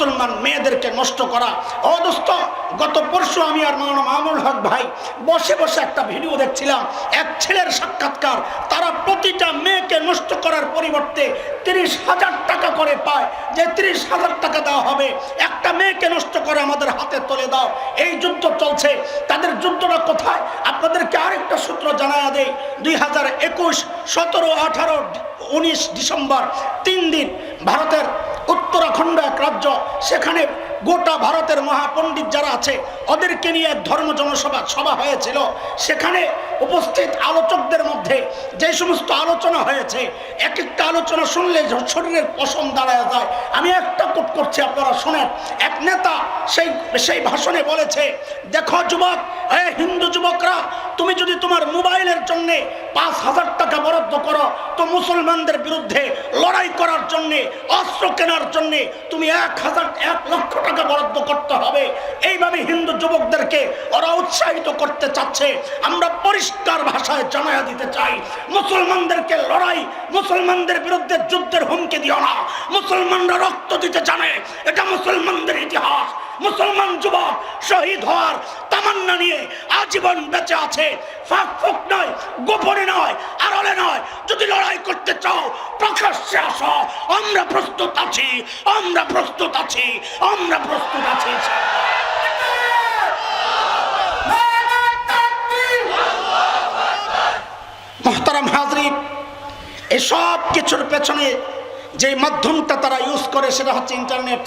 মুসলমান মেয়েদেরকে নষ্ট করা। ও দোস্ত, গত পরশু আমি আর মাওলানা মামুল হক ভাই বসে বসে একটা ভিডিও দেখছিলাম। এক ছেলের সাক্ষাৎকার, তারা প্রতিটা মেয়েকে নষ্ট করার পরিবর্তে তিরিশ হাজার টাকা করে পায়। যে তিরিশ হাজার টাকা দেওয়া হবে, একটা মেয়েকে নষ্ট করে আমাদের হাতে তুলে দাও। এই যুদ্ধ চলছে। তাদের যুদ্ধটা কোথায়? আপনাদেরকে আরেকটা সূত্র জানায়া দেয় দুই হাজার একুশ, সতেরো, আঠারো, উনিশ ডিসেম্বর, তিন দিন ভারতের উত্তরাখণ্ড এক রাজ্য। সেখানে গোটা ভারতের মহাপণ্ডিত যারা আছে, ওদেরকে নিয়ে এক ধর্ম জনসভা, সভা হয়েছিল। সেখানে উপস্থিত আলোচকদের মধ্যে যে সমস্ত আলোচনা হয়েছে এক একটা আলোচনা শুনলে শরীরের পশম দাঁড়ায় যায়। আমি একটা কোট করছি, আপনারা শোনেন। এক নেতা সেই সেই ভাষণে বলেছে, দেখো যুবক এ হিন্দু যুবকরা তুমি যদি তোমার মোবাইলের জন্যে পাঁচ হাজার টাকা বরাদ্দ করো, তো মুসলমানদের বিরুদ্ধে লড়াই করার জন্যে, অস্ত্র কেনার জন্যে তুমি এক হাজার, এক লক্ষ টাকা বরাদ্দ করতে হবে। এইভাবে হিন্দু যুবকদেরকে ওরা উৎসাহিত করতে চাচ্ছে। আমরা পরিষ্কার ভাষায় জানাইয়া দিতে চাই, মুসলমানদেরকে লড়াই, মুসলমানদের বিরুদ্ধে যুদ্ধের হুমকি দিও না। মুসলমানরা রক্ত দিতে জানে, এটা মুসলমানদের ইতিহাস। মুসলমান যুবক শহীদ হওয়ার তামান্না নিয়ে আজীবন বেঁচে আছে। ফাঁক ফুক নয়, গোপনে নয়, আড়ালে নয়। যদি লড়াই করতে চাও, প্রকাশ্যে আসো। আমরা প্রস্তুত আছি, আমরা প্রস্তুত আছি, আমরা প্রস্তুত আছি। মহতারাম হাজরিন এসব কিছুর পেছনে যে মাধ্যমটা তারা ইউজ করে সেটা হচ্ছে ইন্টারনেট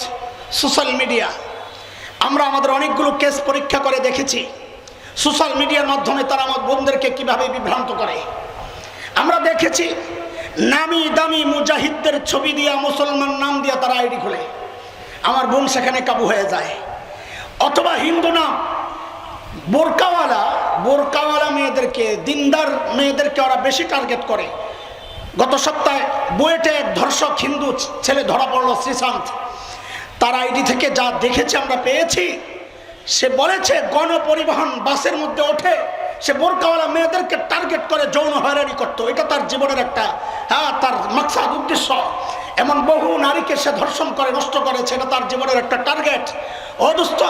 সোশ্যাল মিডিয়া আমরা আমাদের অনেকগুলো কেস পরীক্ষা করে দেখেছি। সোশ্যাল মিডিয়ার মাধ্যমে তারা আমার বোনদেরকে কীভাবে বিভ্রান্ত করে। আমরা দেখেছি, নামি দামি মুজাহিদদের ছবি দিয়া, মুসলমান নাম দিয়া তারা আইডি খোলে। আমার বোন সেখানে কাবু হয়ে যায়। অথবা হিন্দু নাম, বোরকাওয়ালা বোরকাওয়ালা মেয়েদেরকে, দিনদার মেয়েদেরকে ওরা বেশি টার্গেট করে। গত সপ্তাহে বুয়েটে ধর্ষক হিন্দু ছেলে ধরা পড়ল শ্রীশান্ত। তার আইডি থেকে যা দেখেছি, আমরা পেয়েছি। সে বলেছে, গণপরিবহন বাসের মধ্যে ওঠে। সে বোরকাওয়ালা মেয়েদেরকে টার্গেট করে যৌন হয়রানি করতো। এটা তার জীবনের একটা হ্যাঁ তার মাকসাদ উদ্দেশ্য। এমন বহু নারীকে সে ধর্ষণ করে, নষ্ট করেছে এটা তার জীবনের একটা টার্গেট। অদুস্থ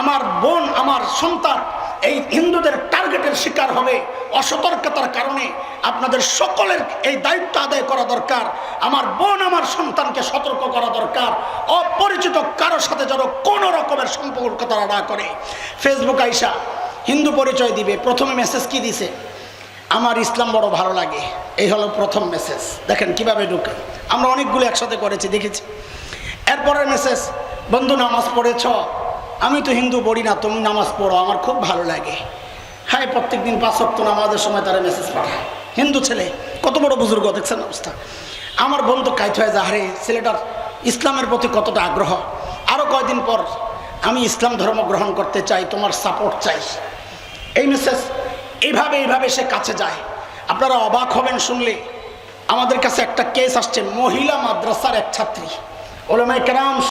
আমার বোন, আমার সন্তান, এই হিন্দুদের টার্গেটের শিকার হবে অসতর্কতার কারণে। আপনাদের সকলের এই দায়িত্ব আদায় করা দরকার। আমার বোন, আমার সন্তানকে সতর্ক করা দরকার। অপরিচিত কারোর সাথে যেন কোনো রকমের সম্পর্ক তারা না করে। ফেসবুক আইসা হিন্দু পরিচয় দিবে, প্রথমে মেসেজ কি দিছে? আমার ইসলাম বড় ভালো লাগে, এই হলো প্রথম মেসেজ দেখেন কীভাবে ঢুকে। আমরা অনেকগুলো একসাথে করেছি, দেখেছি। এরপরের মেসেজ বন্ধু, নামাজ পড়েছ? আমি তো হিন্দু পড়ি না, তুমি নামাজ পড়ো, আমার খুব ভালো লাগে। হ্যাঁ প্রত্যেক দিন পাঁচ অক্ট নামাজের সময় তারা মেসেজ পাঠায়। হিন্দু ছেলে, কত বড় বুজুর্গ, দেখছেন অবস্থা। আমার বন্ধু কাইত হয়ে যা হারে ছেলেটার ইসলামের প্রতি কতটা আগ্রহ? আরও কয়দিন পর আমি ইসলাম ধর্ম গ্রহণ করতে চাই, তোমার সাপোর্ট চাই। এই মেসেজ এইভাবে এইভাবে সে কাছে যায়। আপনারা অবাক হবেন শুনলে। আমাদের কাছে একটা কেস আসছে, মহিলা মাদ্রাসার এক ছাত্রী। ওলামাই কেরাম